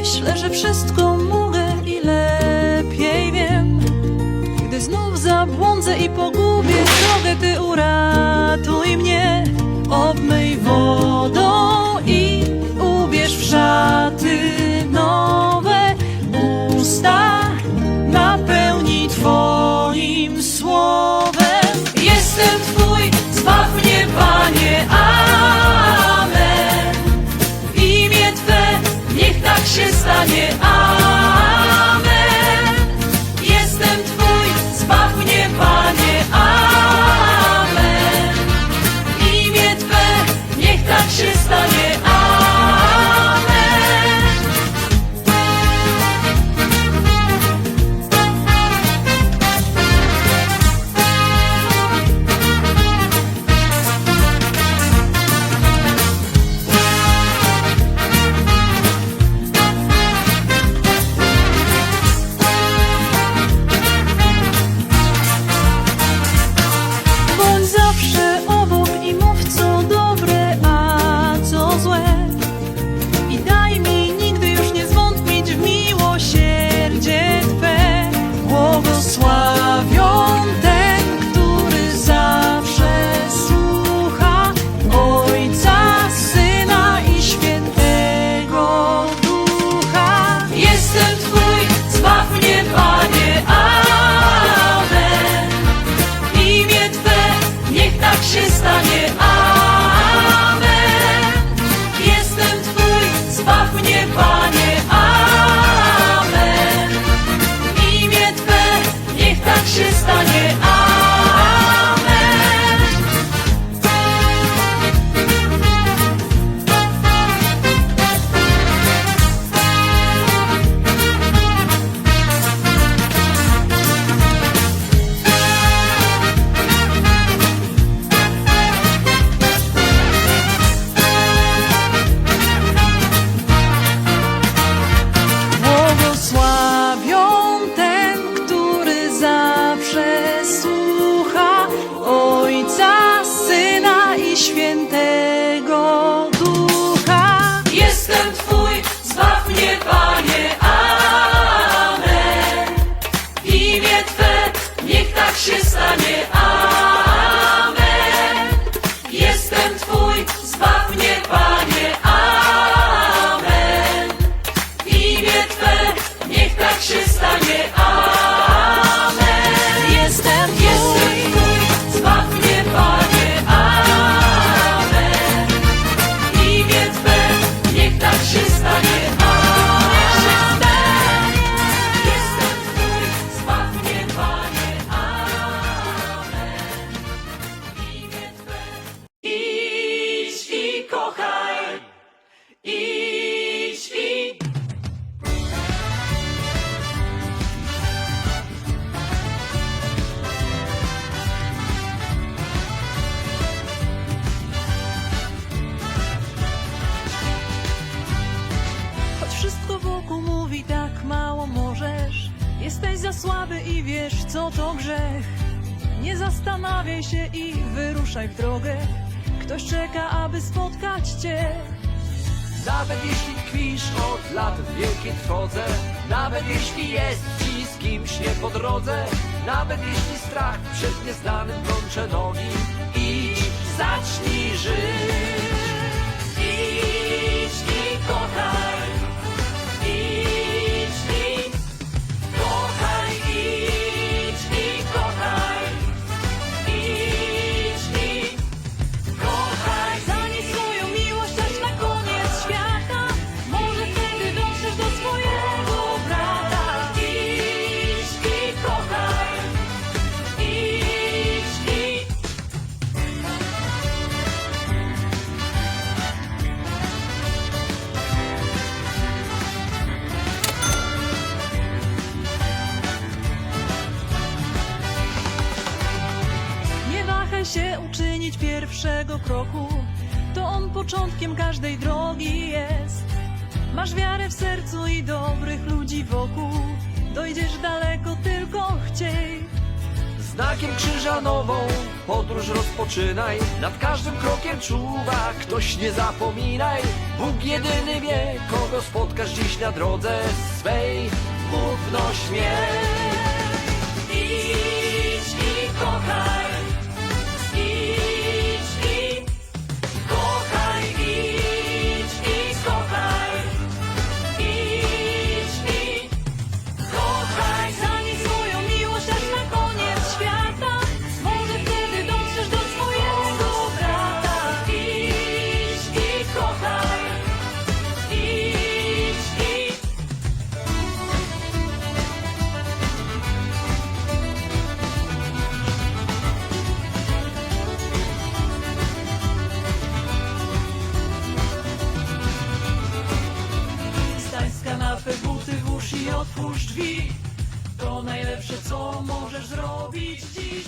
Myślę, że wszystko mogę i lepiej wiem. Gdy znów zabłądzę i pogubię drogę, ty uratuj mnie. Obmyj się mówi tak mało możesz. Jesteś za słaby i wiesz co to grzech. Nie zastanawiaj się i wyruszaj w drogę. Ktoś czeka, aby spotkać cię. Nawet jeśli tkwisz od lat w wielkiej trwodze Nawet jeśli jest ci z kimś nie po drodze. Nawet jeśli strach przed nieznanym plącze nogi. Idź, zacznij żyć uda się uczynić pierwszego kroku, to on początkiem każdej drogi jest. Masz wiarę w sercu i dobrych ludzi wokół, dojdziesz daleko tylko chciej. Znakiem krzyża nową podróż rozpoczynaj, nad każdym krokiem czuwa, ktoś nie zapominaj. Bóg jedyny wie, kogo spotkasz dziś na drodze swej, mów no śmiech. szafę, buty, włóż i otwórz drzwi. To najlepsze co możesz zrobić dziś,